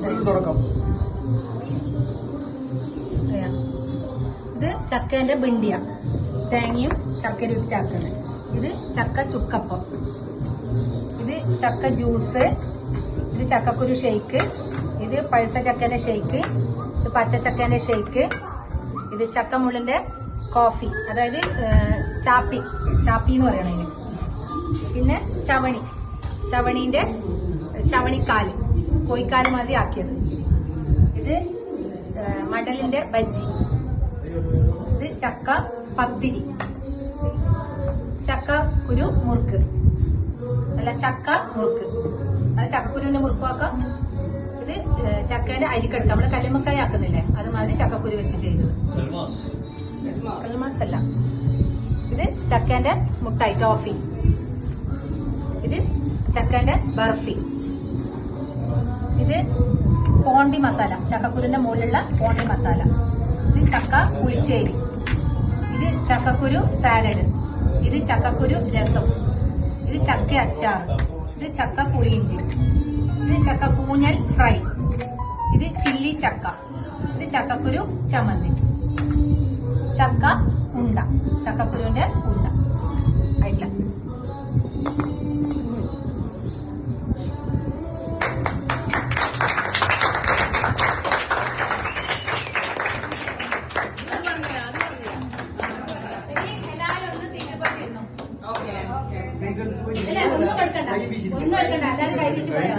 തുടക്കം. ഇത് ചക്കേന്റെ ബിണ്ടിയ. തേങ്ങയും ശർക്കരയും ഇട്ടിട്ടാക്കുന്നത് ഇത് ചക്ക ചുക്കപ്പം. ഇത് ചക്ക ജ്യൂസ്. ഇത് ചക്കക്കുരു ഷേക്ക്. ഇത് പഴുത്ത ചക്കേന്റെ ഷേക്ക്. ഇത് പച്ച ചക്കേന്റെ ഷെയ്ക്ക് ഇത് ചക്കമുള്ളിന്റെ കോഫി. അതായത് ചാപ്പി ചാപ്പി. എന്ന് പറയണതിന്. പിന്നെ ചവണി. ചവണീന്റെ ചവണിക്കാൽ. കോഴിക്കാൽ മാതിരി ആക്കിയത് ഇത് മടലിന്റെ ബജ്ജി. ഇത് ചക്ക പത്തിരി. ചക്ക കുരു മുറുക്ക്. അല്ല ചക്ക മുറുക്ക്. അത് ചക്കക്കുരുവിന്റെ ആക്കാം. ഇത് ചക്കേന്റെ അരിക്കെടുക്കാം നമ്മൾ കല്ലുമക്കായി ആക്കുന്നില്ലേ? അത് മാതിരി ചക്കക്കുരു വെച്ച് ചെയ്തത്. കൽമാസ് അല്ല. ഇത് ചക്കേന്റെ മുട്ടായി ടോഫി. ഇത് ചക്കേന്റെ ബർഫി. ഇത് പോണ്ടി മസാല ചക്കക്കുരുന്റെ മുകളിലുള്ള പോണ്ടി മസാല. ഇത് ചക്ക പുളിശ്ശേരി. ഇത് ചക്കക്കുരു സാലഡ് ഇത് ചക്കക്കുരു രസം. ഇത് ചക്ക അച്ചാർ. ഇത് ചക്ക പുളിയിഞ്ചി. ഇത് ചക്ക കൂഞ്ഞൽ ഫ്രൈ. ഇത് ചില്ലി ചക്ക. ഇത് ചക്കക്കുരു ചമ്മന്തി. ചക്ക ഉണ്ട. ചക്കക്കുരുവിന്റെ ഉണ്ട. ഒന്നും എടുക്കണ്ട ഒന്നും എടുക്കണ്ട എല്ലാവരും കൈ വീശി. പോയോ?